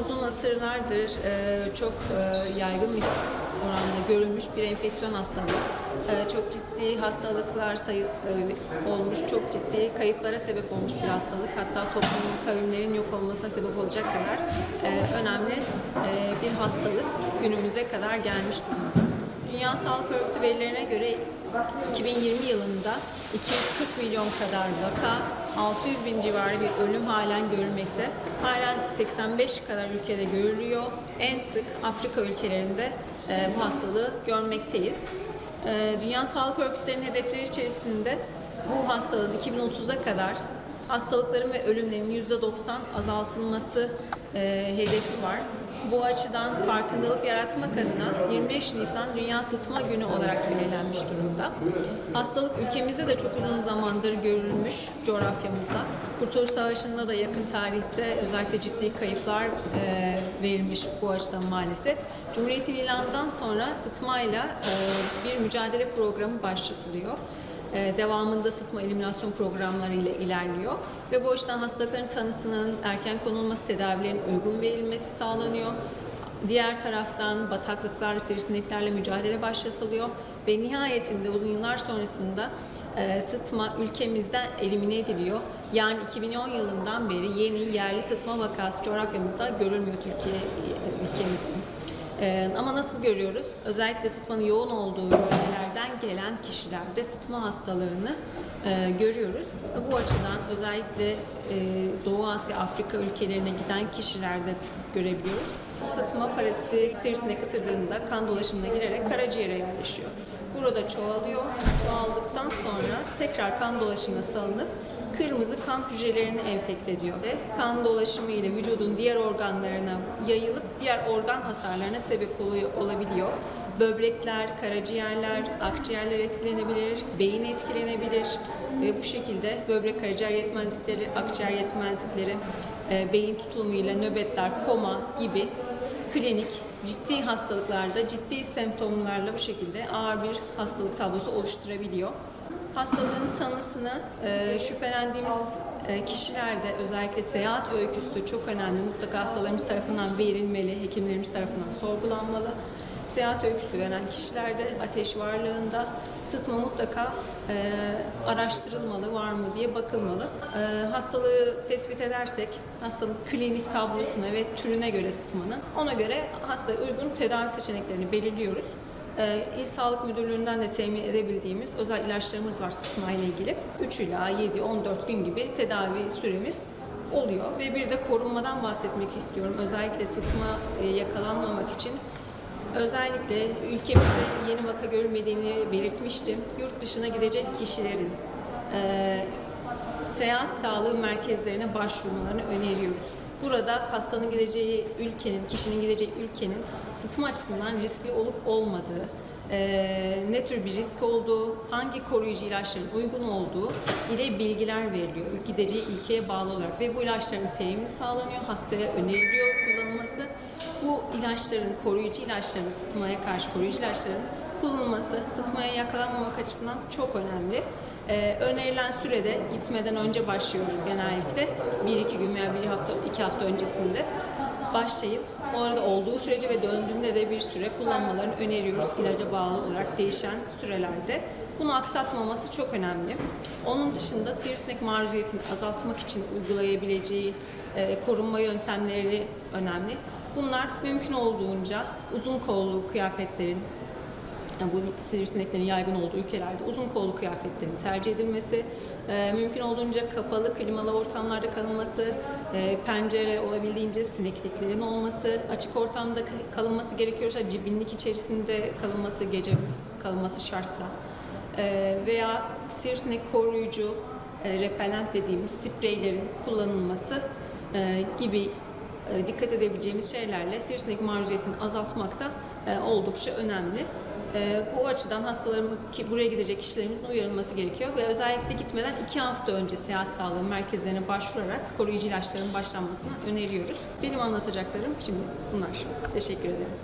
Uzun asırlardır e, çok e, yaygın bir oranda görülmüş bir enfeksiyon hastalığı. E, çok ciddi hastalıklar sayı, olmuş, çok ciddi kayıplara sebep olmuş bir hastalık. Hatta toplumun kavimlerin yok olmasına sebep olacak kadar önemli bir hastalık günümüze kadar gelmiş durumda. Dünya Sağlık Örgütü verilerine göre 2020 yılında 240 milyon kadar vaka, 600 bin civarı bir ölüm halen görülmekte. Halen 85 kadar ülkede görülüyor. En sık Afrika ülkelerinde e, bu hastalığı görmekteyiz. E, Dünya Sağlık Örgütlerinin hedefleri içerisinde bu hastalığın 2030'a kadar hastalıkların ve ölümlerin %90 azaltılması e, hedefi var. Bu açıdan farkındalık yaratmak adına 25 Nisan Dünya Sıtma Günü olarak belirlenmiş durumda. Hastalık ülkemizde de çok uzun zamandır görülmüş coğrafyamızda. Kurtuluş Savaşı'nda da yakın tarihte özellikle ciddi kayıplar e, verilmiş bu açıdan maalesef. Cumhuriyet ilanından sonra sıtmayla e, bir mücadele programı başlatılıyor. Ee, devamında sıtma eliminasyon programları ile ilerliyor ve bu açıdan hastalıkların tanısının erken konulması, tedavilerin uygun verilmesi sağlanıyor. Diğer taraftan bataklıklar, sivrisineklerle mücadele başlatılıyor ve nihayetinde uzun yıllar sonrasında e, sıtma ülkemizden elimine ediliyor. Yani 2010 yılından beri yeni yerli sıtma vakası coğrafyamızda görülmüyor Türkiye e, ülkemizde. Ee, ama nasıl görüyoruz? Özellikle sıtmanın yoğun olduğu bölgelerden gelen kişilerde sıtma hastalığını e, görüyoruz. Bu açıdan özellikle e, Doğu Asya, Afrika ülkelerine giden kişilerde görebiliyoruz. Sıtma parasiti sivrisinek ısırdığında kan dolaşımına girerek karaciğere yerleşiyor. Burada çoğalıyor. Çoğaldıktan sonra tekrar kan dolaşımına salınıp kırmızı kan hücrelerini enfekte ediyor ve kan dolaşımı ile vücudun diğer organlarına yayılıp diğer organ hasarlarına sebep oluyor, olabiliyor. Böbrekler, karaciğerler, akciğerler etkilenebilir, beyin etkilenebilir ve bu şekilde böbrek karaciğer yetmezlikleri, akciğer yetmezlikleri, e, beyin tutulumuyla nöbetler, koma gibi klinik ciddi hastalıklarda ciddi semptomlarla bu şekilde ağır bir hastalık tablosu oluşturabiliyor. Hastalığın tanısını e, şüphelendiğimiz e, kişilerde özellikle seyahat öyküsü çok önemli. Mutlaka hastalarımız tarafından verilmeli, hekimlerimiz tarafından sorgulanmalı. Seyahat öyküsü veren kişilerde ateş varlığında sıtma mutlaka e, araştırılmalı, var mı diye bakılmalı. E, hastalığı tespit edersek hastanın klinik tablosuna ve türüne göre sıtmanın ona göre hastaya uygun tedavi seçeneklerini belirliyoruz. Ee, İl Sağlık Müdürlüğü'nden de temin edebildiğimiz özel ilaçlarımız var sıtma ile ilgili. 3 ila 7-14 gün gibi tedavi süremiz oluyor ve bir de korunmadan bahsetmek istiyorum. Özellikle sıtma e, yakalanmamak için özellikle ülkemizde yeni vaka görülmediğini belirtmiştim. Yurt dışına gidecek kişilerin e, seyahat sağlığı merkezlerine başvurmalarını öneriyoruz. Burada hastanın gideceği ülkenin, kişinin gideceği ülkenin sıtma açısından riskli olup olmadığı, eee, ne tür bir risk olduğu, hangi koruyucu ilaçların uygun olduğu ile bilgiler veriliyor. Gideceği ülkeye bağlı olarak ve bu ilaçların temini sağlanıyor, hastaya öneriliyor kullanılması. Bu ilaçların, koruyucu ilaçların, sıtmaya karşı koruyucu ilaçların kullanılması sıtmaya yakalanmamak açısından çok önemli. Ee, önerilen sürede gitmeden önce başlıyoruz genellikle. Bir iki gün veya bir hafta, iki hafta öncesinde başlayıp orada olduğu sürece ve döndüğünde de bir süre kullanmalarını öneriyoruz ilaca bağlı olarak değişen sürelerde. Bunu aksatmaması çok önemli. Onun dışında sivrisinek maruziyetini azaltmak için uygulayabileceği e, korunma yöntemleri önemli. Bunlar mümkün olduğunca uzun kollu kıyafetlerin, yani bu sivrisineklerin yaygın olduğu ülkelerde uzun kollu kıyafetlerin tercih edilmesi, e, mümkün olduğunca kapalı, klimalı ortamlarda kalınması, e, pencere olabildiğince sinekliklerin olması, açık ortamda ka- kalınması gerekiyorsa cibinlik içerisinde kalınması, gece kalınması şartsa e, veya sivrisinek koruyucu, e, repellent dediğimiz spreylerin kullanılması e, gibi dikkat edebileceğimiz şeylerle sivrisinek maruziyetini azaltmak da e, oldukça önemli. E, bu açıdan hastalarımız ki buraya gidecek kişilerimizin uyarılması gerekiyor ve özellikle gitmeden iki hafta önce seyahat sağlığı merkezlerine başvurarak koruyucu ilaçların başlanmasını öneriyoruz. Benim anlatacaklarım şimdi bunlar. Teşekkür ederim.